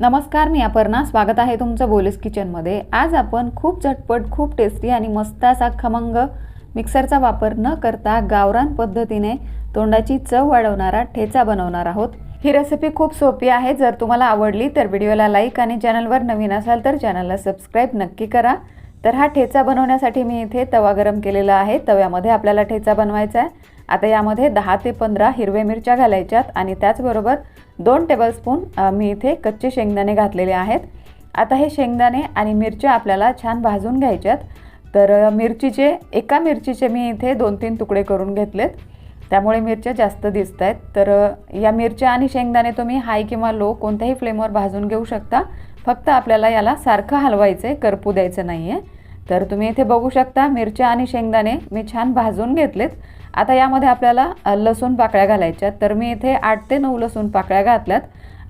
नमस्कार मी अपर्णा. स्वागत आहे तुमचं बोलीस किचनमध्ये. आज आपण खूप झटपट खूप टेस्टी आणि मस्त असा खमंग मिक्सरचा वापर न करता गावरान पद्धतीने तोंडाची चव वाढवणारा ठेचा बनवणार आहोत. ही रेसिपी खूप सोपी आहे. जर तुम्हाला आवडली तर व्हिडिओला लाईक आणि चॅनलवर नवीन असाल तर चॅनलला सबस्क्राईब नक्की करा. तर हा ठेचा बनवण्यासाठी मी इथे तवा गरम केलेला आहे. तव्यामध्ये आपल्याला ठेचा बनवायचा आहे. आता यामध्ये दहा ते पंधरा हिरव्या मिरच्या घालायच्यात आणि त्याचबरोबर दोन टेबलस्पून मी इथे कच्चे शेंगदाणे घातलेले आहेत. आता हे शेंगदाणे आणि मिरच्या आपल्याला छान भाजून घ्यायच्यात. तर मिरचीचे एका मिरचीचे मी इथे दोन तीन तुकडे करून घेतलेत. त्यामुळे मिरच्या जास्त दिसत आहेत तर या मिरच्या आणि शेंगदाणे तुम्ही हाय किंवा लो कोणत्याही फ्लेमवर भाजून घेऊ शकता. फक्त आपल्याला याला सारखं हलवायचं आहे करपू द्यायचं नाही आहे तर तुम्ही इथे बघू शकता मिरच्या आणि शेंगदाणे मी छान भाजून घेतलेत. आता यामध्ये आपल्याला लसूण पाकळ्या घालायच्या तर मी इथे आठ ते नऊ लसूण पाकळ्या घातल्यात.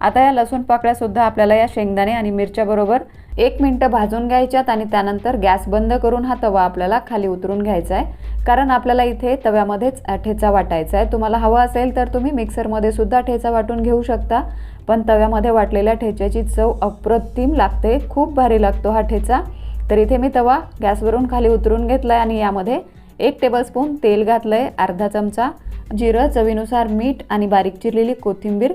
आता या लसूण पाकळ्यासुद्धा आपल्याला या शेंगदाणे आणि मिरच्याबरोबर एक मिनटं भाजून घ्यायच्यात आणि त्यानंतर गॅस बंद करून हा तवा आपल्याला खाली उतरून घ्यायचा आहे. कारण आपल्याला इथे तव्यामध्येच ठेचा वाटायचा आहे. तुम्हाला हवा असेल तर तुम्ही मिक्सरमध्ये सुद्धा ठेचा वाटून घेऊ शकता. पण तव्यामध्ये वाटलेल्या ठेच्याची चव अप्रतिम लागते. खूप भारी लागतो हा ठेचा. तर इथे मी तवा गॅसवरून खाली उतरून घेतला आहे आणि यामध्ये एक टेबलस्पून तेल घातलं आहे अर्धा चमचा जिरं चवीनुसार मीठ आणि बारीक चिरलेली कोथिंबीर.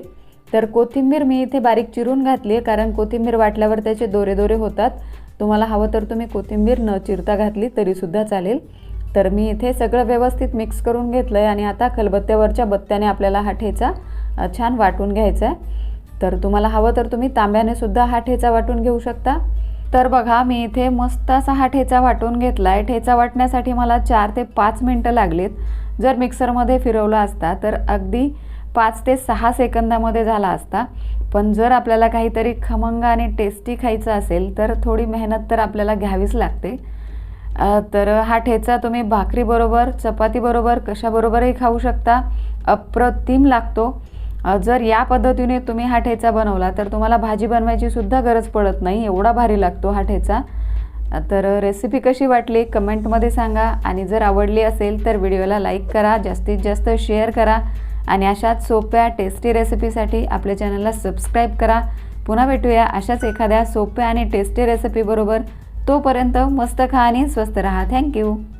तर कोथिंबीर मी इथे बारीक चिरून घातली आहे कारण कोथिंबीर वाटल्यावर त्याचे दोरे दोरे होतात. तुम्हाला हवं तर तुम्ही कोथिंबीर न चिरता घातली तरीसुद्धा चालेल. तर मी इथे सगळं व्यवस्थित मिक्स करून घेतलं आहे आणि आता खलबत्त्यावरच्या बत्त्याने आपल्याला हा ठेचा छान वाटून घ्यायचा आहे तर तुम्हाला हवं तर तुम्ही तांब्याने सुद्धा हा ठेचा वाटून घेऊ शकता. तर बघा मी इथे मस्त असा हा ठेचा वाटून घेतला आहे ठेचा वाटण्यासाठी मला चार ते पाच मिनटं लागलीत. जर मिक्सरमध्ये फिरवला असता तर अगदी पाच ते सहा सेकंदामध्ये झाला असता. पण जर आपल्याला काहीतरी खमंग आणि टेस्टी खायचं असेल तर थोडी मेहनत तर आपल्याला घ्यावीच लागते. तर हा ठेचा तुम्ही भाकरीबरोबर चपातीबरोबर कशाबरोबरही खाऊ शकता. अप्रतिम लागतो. जर या पद्धतीने तुम्ही हा ठेचा बनवला तर तुम्हाला भाजी बनवायची सुद्धा गरज पडत नाही एवढा भारी लागतो हा ठेचा. तर रेसिपी कशी वाटली कमेंटमध्ये सांगा आणि जर आवडली असेल तर व्हिडिओला लाईक करा जास्तीत जास्त शेअर करा आणि अशाच सोप्या टेस्टी रेसिपीसाठी आपल्या चॅनलला सबस्क्राईब करा. पुन्हा भेटूया अशाच एखाद्या सोप्या आणि टेस्टी रेसिपीबरोबर तोपर्यंत मस्त खा आणि स्वस्त राहा. थँक्यू